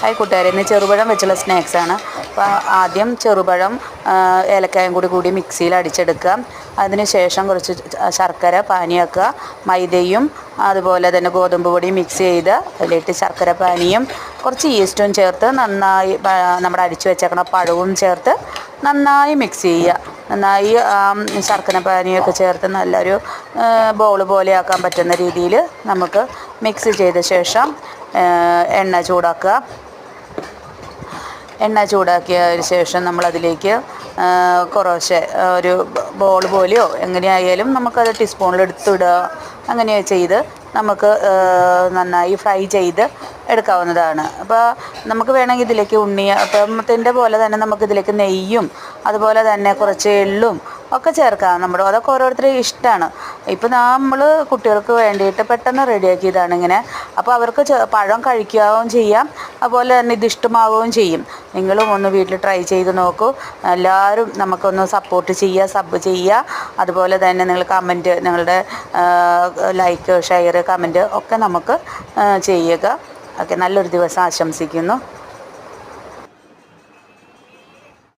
Hi കൂട്ടുകാരെ ഇന്ന് ചെറുപഴം വെച്ചുള്ള സ്നാക്സാണ് അപ്പോൾ ആദ്യം ചെറുപഴം ഏലക്കായം കൂടി കൂടി മിക്സിയിൽ അടിച്ചെടുക്കുക. അതിന് ശേഷം കുറച്ച് ശർക്കര പാനിയാക്കുക. മൈദയും അതുപോലെ തന്നെ ഗോതമ്പ് പൊടിയും മിക്സ് ചെയ്ത് അതിലിട്ട് ശർക്കര പാനിയും കുറച്ച് ഈസ്റ്റും ചേർത്ത് നന്നായി നമ്മുടെ അടിച്ചു വെച്ചേക്കണ പഴവും ചേർത്ത് നന്നായി മിക്സ് ചെയ്യുക. നന്നായി ശർക്കര പാനിയൊക്കെ ചേർത്ത് നല്ലൊരു ബോൾ പോലെ ആക്കാൻ പറ്റുന്ന രീതിയിൽ നമുക്ക് മിക്സ് ചെയ്ത ശേഷം എണ്ണ ചൂടാക്കുക. എണ്ണ ചൂടാക്കിയതിന് ശേഷം നമ്മളതിലേക്ക് കുറേശ്ശെ ഒരു ബോൾ പോലെയോ എങ്ങനെയായാലും നമുക്കത് ടീസ്പൂണിൽ എടുത്തിടുക. അങ്ങനെ ചെയ്ത് നമുക്ക് നന്നായി ഫ്രൈ ചെയ്ത് എടുക്കാവുന്നതാണ്. അപ്പോൾ നമുക്ക് വേണമെങ്കിൽ ഇതിലേക്ക് ഉണ്ണിയ അപ്പത്തിന്റെ പോലെ തന്നെ നമുക്കിതിലേക്ക് നെയ്യും അതുപോലെ തന്നെ കുറച്ച് എള്ളും ഒക്കെ ചേർക്കാം. നമ്മുടെ അതൊക്കെ ഓരോരുത്തരും ഇഷ്ടമാണ് ഇപ്പം നമ്മൾ കുട്ടികൾക്ക് വേണ്ടിയിട്ട് പെട്ടെന്ന് റെഡിയാക്കിയതാണ് ഇങ്ങനെ. അപ്പോൾ അവർക്ക് പഴം കഴിക്കുകയും ചെയ്യാം. അതുപോലെ തന്നെ ഇത് ഇഷ്ടമാവുകയും ചെയ്യും. നിങ്ങളും ഒന്ന് വീട്ടിൽ ട്രൈ ചെയ്ത് നോക്കൂ. എല്ലാവരും നമുക്കൊന്ന് സപ്പോർട്ട് ചെയ്യുക സബ് ചെയ്യുക. അതുപോലെ തന്നെ നിങ്ങൾ കമന്റ് നിങ്ങളുടെ ലൈക്ക് ഷെയർ കമന്റ് ഒക്കെ നമുക്ക് ചെയ്യുക. ഓക്കെ നല്ലൊരു ദിവസം ആശംസിക്കുന്നു.